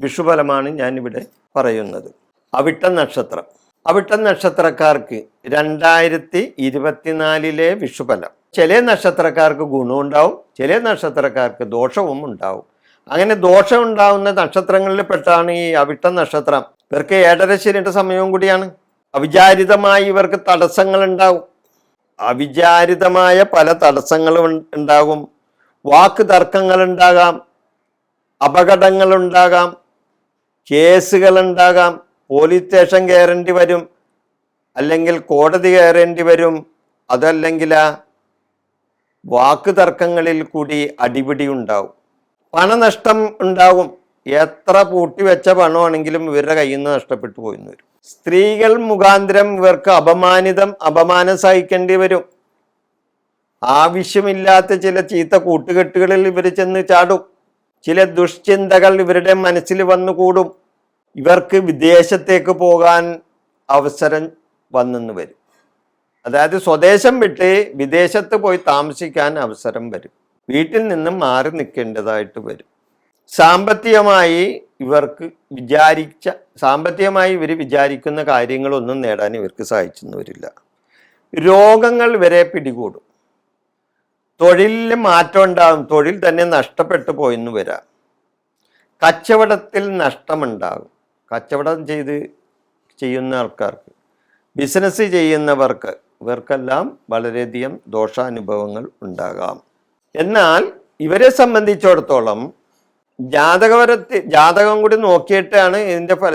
വിഷുഫലമാണ് ഞാനിവിടെ പറയുന്നത്. അവിട്ട നക്ഷത്രം. അവിട്ട നക്ഷത്രക്കാർക്ക് രണ്ടായിരത്തി ഇരുപത്തിനാലിലെ വിഷുഫലം. ചില നക്ഷത്രക്കാർക്ക് ഗുണമുണ്ടാവും ചില നക്ഷത്രക്കാർക്ക് ദോഷവും ഉണ്ടാവും. അങ്ങനെ ദോഷം ഉണ്ടാവുന്ന നക്ഷത്രങ്ങളിൽ പെട്ടാണ് ഈ അവിട്ട നക്ഷത്രം. ഇവർക്ക് ഏഴര സമയവും കൂടിയാണ്. അവിചാരിതമായി ഇവർക്ക് തടസ്സങ്ങൾ ഉണ്ടാവും. അവിചാരിതമായ പല തടസ്സങ്ങളും ഉണ്ടാകും. വാക്ക് തർക്കങ്ങൾ ഉണ്ടാകാം. അപകടങ്ങൾ ഉണ്ടാകാം. കേസുകൾ ഉണ്ടാകാം പോലീസ് സ്റ്റേഷൻ കയറേണ്ടി വരും. അല്ലെങ്കിൽ കോടതി കയറേണ്ടി വരും. അതല്ലെങ്കിൽ വാക്ക് തർക്കങ്ങളിൽ കൂടി അടിപിടി ഉണ്ടാവും. പണനഷ്ടം ഉണ്ടാവും എത്ര പൂട്ടിവെച്ച പണമാണെങ്കിലും ഇവരുടെ കയ്യിൽ നിന്ന് നഷ്ടപ്പെട്ടു പോയിന്ന് വരും. സ്ത്രീകൾ മുഖാന്തരം ഇവർക്ക് അപമാനിതം അപമാനം സഹിക്കേണ്ടി വരും. ആവശ്യമില്ലാത്ത ചില ചീത്ത കൂട്ടുകെട്ടുകളിൽ ഇവർ ചെന്ന് ചാടും. ചില ദുഷ്ചിന്തകൾ ഇവരുടെ മനസ്സിൽ വന്നു കൂടും ഇവർക്ക് വിദേശത്തേക്ക് പോകാൻ അവസരം വന്നെന്ന് വരും. അതായത് സ്വദേശം വിട്ട് വിദേശത്ത് പോയി താമസിക്കാൻ അവസരം വരും. വീട്ടിൽ നിന്നും മാറി നിൽക്കേണ്ടതായിട്ട് വരും. സാമ്പത്തികമായി ഇവർക്ക് വിചാരിച്ച സാമ്പത്തികമായി ഇവർ വിചാരിക്കുന്ന കാര്യങ്ങളൊന്നും നേടാൻ ഇവർക്ക് സാധിച്ചെന്ന് വരില്ല. രോഗങ്ങൾ വരെ പിടികൂടും. തൊഴിലിൽ മാറ്റം ഉണ്ടാകും. തൊഴിൽ തന്നെ നഷ്ടപ്പെട്ടു പോയെന്ന് വരാം. കച്ചവടത്തിൽ നഷ്ടമുണ്ടാകും. കച്ചവടം ചെയ്ത് ചെയ്യുന്ന ആൾക്കാർക്ക് ബിസിനസ് ചെയ്യുന്നവർക്ക് ഇവർക്കെല്ലാം വളരെയധികം ദോഷാനുഭവങ്ങൾ ഉണ്ടാകാം. എന്നാൽ ഇവരെ സംബന്ധിച്ചിടത്തോളം ജാതകപരത്തിൽ ജാതകം കൂടി നോക്കിയിട്ടാണ് ഇതിന്റെ ഫല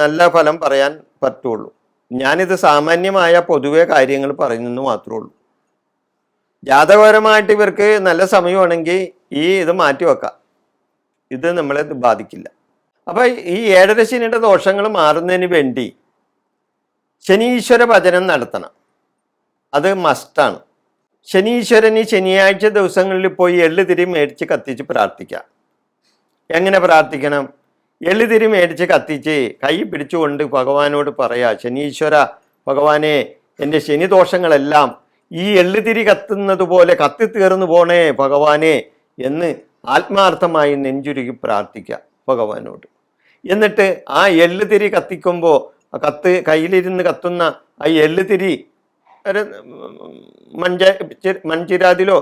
നല്ല ഫലം പറയാൻ പറ്റുള്ളൂ. ഞാനിത് സാമാന്യമായ പൊതുവെ കാര്യങ്ങൾ പറയുന്നെന്ന് മാത്രമേ ഉള്ളൂ. ജാതകപരമായിട്ട് ഇവർക്ക് നല്ല സമയമാണെങ്കിൽ ഈ ഇത് മാറ്റി വെക്കാം ഇത് നമ്മളെ ബാധിക്കില്ല. അപ്പം ഈ ഏഴര ശനിയുടെ ദോഷങ്ങൾ മാറുന്നതിന് വേണ്ടി ശനീശ്വര ഭജനം നടത്തണം. അത് മസ്റ്റാണ് ശനീശ്വരന് ശനിയാഴ്ച ദിവസങ്ങളിൽ പോയി എള്ളുതിരി മേടിച്ച് കത്തിച്ച് പ്രാർത്ഥിക്കാം. എങ്ങനെ പ്രാർത്ഥിക്കണം? എള്ളുതിരി മേടിച്ച് കത്തിച്ച് കൈ പിടിച്ചുകൊണ്ട് ഭഗവാനോട് പറയാ ശനീശ്വര ഭഗവാനെ എന്റെ ശനിദോഷങ്ങളെല്ലാം ഈ എള്ളുതിരി കത്തുന്നത് പോലെ കത്തിത്തീർന്നു പോണേ ഭഗവാനെ എന്ന് ആത്മാർത്ഥമായി നെഞ്ചുരുകി പ്രാർത്ഥിക്കുക ഭഗവാനോട്. എന്നിട്ട് ആ എല്ല് തിരി കത്തിക്കുമ്പോൾ കത്ത് കയ്യിലിരുന്ന് കത്തുന്ന ആ എല്ല് തിരി ഒരു മഞ്ച മൺചിരാതിലോ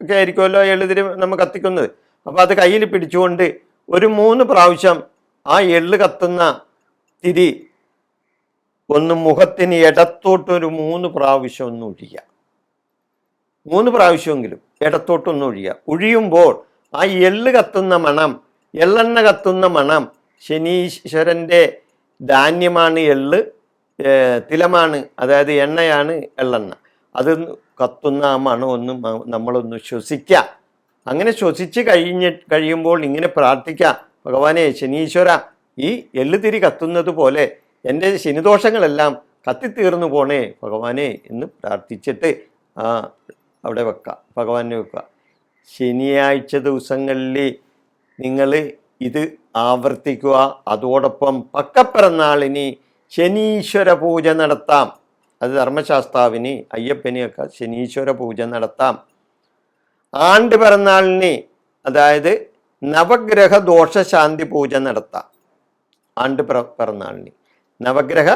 ഒക്കെ ആയിരിക്കുമല്ലോ എള്ളുതിരി നമ്മൾ കത്തിക്കുന്നത്. അപ്പോൾ അത് കയ്യിൽ പിടിച്ചുകൊണ്ട് ഒരു മൂന്ന് പ്രാവശ്യം ആ എള്ള് കത്തുന്ന തിരി ഒന്ന് മുഖത്തിന് ഇടത്തോട്ടൊരു മൂന്ന് പ്രാവശ്യം ഒന്ന് ഒഴിയുക മൂന്ന് പ്രാവശ്യമെങ്കിലും ഇടത്തോട്ടൊന്ന് ഒഴിയുക ഒഴിയുമ്പോൾ ആ എള്ള് കത്തുന്ന മണം എള്ളെണ്ണ കത്തുന്ന മണം ശനീശ്വരന്റെ ധാന്യമാണ് എള്ള് തിലമാണ് അതായത് എണ്ണയാണ് എള്ളെണ്ണ. അത് കത്തുന്ന ആ മണമൊന്നും നമ്മളൊന്ന് ശ്വസിക്കുക അങ്ങനെ ശ്വസിച്ച് കഴിഞ്ഞ് കഴിയുമ്പോൾ ഇങ്ങനെ പ്രാർത്ഥിക്കുക ഭഗവാനെ ശനീശ്വര ഈ എള്ളുതിരി കത്തുന്നത് പോലെ എന്റെ ശനിദോഷങ്ങളെല്ലാം കത്തിത്തീർന്നു പോണേ ഭഗവാനെ എന്ന് പ്രാർത്ഥിച്ചിട്ട് ആ അവിടെ വെക്കുക ഭഗവാനെ വെക്കുക ശനിയാഴ്ച ദിവസങ്ങളിൽ നിങ്ങൾ ഇത് ആവർത്തിക്കുക. അതോടൊപ്പം പക്കപ്പിറന്നാളിന് ശനീശ്വര പൂജ നടത്താം. അത് ധർമ്മശാസ്താവിന് അയ്യപ്പനെയൊക്കെ ശനീശ്വര പൂജ നടത്താം. ആണ്ട് പിറന്നാളിന് അതായത് നവഗ്രഹ ദോഷശാന്തി പൂജ നടത്താം. ആണ്ട് പിറ പിറന്നാളിന് നവഗ്രഹ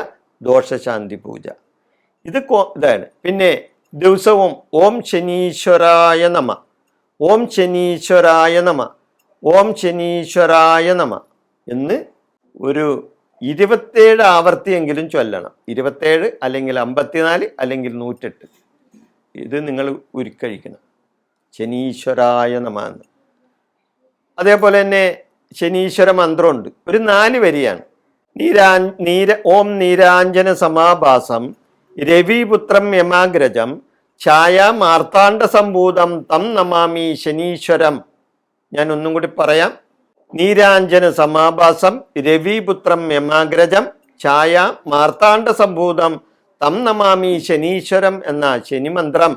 ദോഷശാന്തി പൂജ. ഇത് ഇതാണ്. പിന്നെ ദിവസവും ഓം ശനീശ്വരായ നമ. ഓം ശനീശ്വരായ നമ. ഓം ശനീശ്വരായ നമ എന്ന് ഒരു ഇരുപത്തേഴ് ആവർത്തിയെങ്കിലും ചൊല്ലണം. ഇരുപത്തേഴ് അല്ലെങ്കിൽ അമ്പത്തിനാല് അല്ലെങ്കിൽ നൂറ്റെട്ട്. ഇത് നിങ്ങൾ ഉരുക്കഴിക്കണം. ശനീശ്വരായ നമ എന്ന്. അതേപോലെ തന്നെ ശനീശ്വര മന്ത്രമുണ്ട്. ഒരു നാല് വരിയാണ്. നീരാ നീര ഓം നീരാഞ്ജന സമാഭാസം രവിപുത്രം യമാഗ്രജം ഛായ മാർത്താണ്ഡ സംഭൂതം തം നമാമി ശനീശ്വരം. ഞാൻ ഒന്നും കൂടി പറയാം. നീരാഞ്ജന സമാഭാസം രവിപുത്രം യമാഗ്രജം ഛായ മാർത്താണ്ഡ സംഭൂതം തം നമാമി ശനീശ്വരം എന്ന ശനിമന്ത്രം.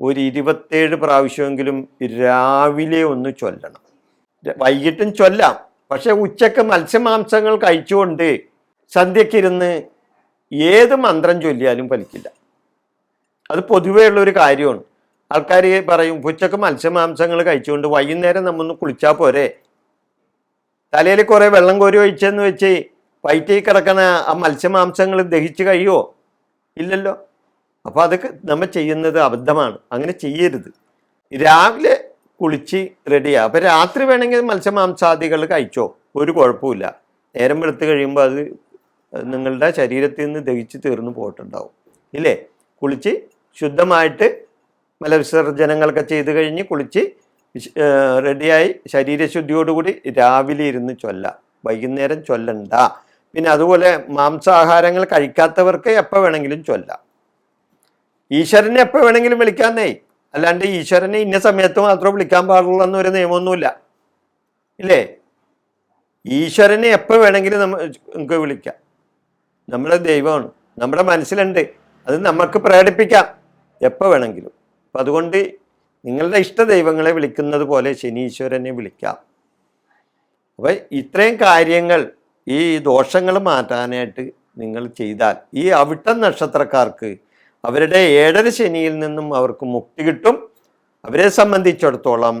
ഒരു ഇരുപത്തേഴ് പ്രാവശ്യമെങ്കിലും രാവിലെ ഒന്ന് ചൊല്ലണം. വൈകിട്ടും ചൊല്ലാം. പക്ഷെ ഉച്ചയ്ക്ക് മത്സ്യമാംസങ്ങൾ കഴിച്ചുകൊണ്ട് സന്ധ്യക്കിരുന്ന് ഏത് മന്ത്രം ചൊല്ലിയാലും ഫലിക്കില്ല. അത് പൊതുവേ ഉള്ളൊരു കാര്യമാണ്. ആൾക്കാർ പറയും ഉച്ചയ്ക്ക് മത്സ്യമാംസങ്ങൾ കഴിച്ചുകൊണ്ട് വൈകുന്നേരം നമ്മൊന്ന് കുളിച്ചാൽ പോരെ. തലയിൽ കുറേ വെള്ളം കോരി ഒഴിച്ചെന്ന് വെച്ച് വയറ്റിൽ കിടക്കുന്ന ആ മത്സ്യമാംസങ്ങൾ ദഹിച്ച് കഴിയുമോ ഇല്ലല്ലോ. അപ്പോൾ അതൊക്കെ നമ്മൾ ചെയ്യുന്നത് അബദ്ധമാണ്. അങ്ങനെ ചെയ്യരുത്. രാവിലെ കുളിച്ച് റെഡിയാ അപ്പോൾ രാത്രി വേണമെങ്കിൽ മത്സ്യമാംസാദികൾ കഴിച്ചോ? ഒരു കുഴപ്പമില്ല നേരം വെളുത്ത് കഴിയുമ്പോൾ അത് നിങ്ങളുടെ ശരീരത്തിൽ നിന്ന് ദഹിച്ച് തീർന്നു പോയിട്ടുണ്ടാവും. ഇല്ലേ? കുളിച്ച് ശുദ്ധമായിട്ട് മലവിസർജനങ്ങളൊക്കെ ചെയ്ത് കഴിഞ്ഞ് കുളിച്ച് റെഡിയായി ശരീരശുദ്ധിയോടുകൂടി രാവിലെ ഇരുന്ന് ചൊല്ല. വൈകുന്നേരം ചൊല്ലണ്ട. പിന്നെ അതുപോലെ മാംസാഹാരങ്ങൾ കഴിക്കാത്തവർക്ക് എപ്പോൾ വേണമെങ്കിലും ചൊല്ല. ഈശ്വരനെ എപ്പോൾ വേണമെങ്കിലും വിളിക്കാന്നേ അല്ലാണ്ട് ഈശ്വരനെ ഇന്ന സമയത്ത് മാത്രം വിളിക്കാൻ പാടുള്ളൂ എന്നൊരു നിയമമൊന്നുമില്ല. ഇല്ലേ? ഈശ്വരനെ എപ്പോൾ വേണമെങ്കിലും നമുക്ക് വിളിക്കാം. നമ്മുടെ ദൈവമാണ്. നമ്മുടെ മനസ്സിലുണ്ട്. അത് നമുക്ക് പ്രകടിപ്പിക്കാം. എപ്പോൾ വേണമെങ്കിലും. അപ്പം അതുകൊണ്ട് നിങ്ങളുടെ ഇഷ്ട ദൈവങ്ങളെ വിളിക്കുന്നത് പോലെ ശനീശ്വരനെ വിളിക്കാം. അപ്പം ഇത്രയും കാര്യങ്ങൾ ഈ ദോഷങ്ങൾ മാറ്റാനായിട്ട് നിങ്ങൾ ചെയ്താൽ ഈ അവിട്ട നക്ഷത്രക്കാർക്ക് അവരുടെ ഏഴര ശനിയിൽ നിന്നും അവർക്ക് മുക്തി കിട്ടും. അവരെ സംബന്ധിച്ചിടത്തോളം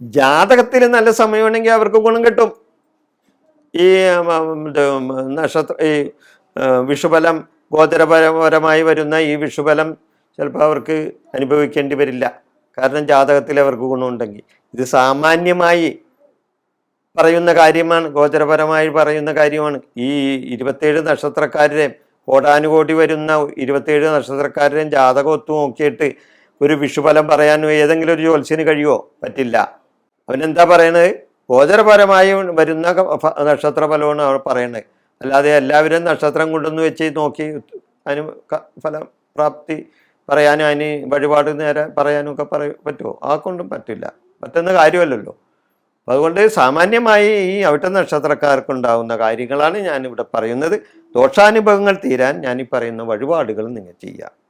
ജാതകത്തിൽ നല്ല സമയമാണെങ്കിൽ അവർക്ക് ഗുണം കിട്ടും. ഈ നക്ഷത്ര ഈ വിഷുബലം ഗോചരപരപരമായി വരുന്ന ഈ വിഷുബലം ചിലപ്പോൾ അവർക്ക് അനുഭവിക്കേണ്ടി വരില്ല. കാരണം ജാതകത്തിൽ അവർക്ക് ഗുണമുണ്ടെങ്കിൽ. ഇത് സാമാന്യമായി പറയുന്ന കാര്യമാണ് ഗോചരപരമായി പറയുന്ന കാര്യമാണ്. ഈ ഇരുപത്തേഴ് നക്ഷത്രക്കാരുടെയും കോടാനുകോടി വരുന്ന ഇരുപത്തേഴ് നക്ഷത്രക്കാരുടെയും ജാതകം ഒത്തു നോക്കിയിട്ട് ഒരു വിഷുഫലം പറയാൻ ഏതെങ്കിലും ഒരു ജ്യോത്സ്യന് കഴിയുമോ പറ്റില്ല. അവനെന്താ പറയണത്? ഗോചരപരമായി വരുന്ന നക്ഷത്ര ഫലമാണ് അവർ പറയണത്. അല്ലാതെ എല്ലാവരും നക്ഷത്രം കൊണ്ടുവന്ന് വെച്ച് നോക്കി അതിന് ഫലം പ്രാപ്തി പറയാനും അതിന് വഴിപാട് നേരെ പറയാനും ഒക്കെ പറ പറ്റുമോ? ആ കൊണ്ടും പറ്റില്ല. പറ്റുന്ന കാര്യമല്ലല്ലോ. അപ്പം അതുകൊണ്ട് സാമാന്യമായി ഈ അവിട്ട നക്ഷത്രക്കാർക്കുണ്ടാവുന്ന കാര്യങ്ങളാണ് ഞാനിവിടെ പറയുന്നത്. ദോഷാനുഭവങ്ങൾ തീരാൻ ഞാൻ ഈ പറയുന്ന വഴിപാടുകൾ നിങ്ങൾ ചെയ്യുക.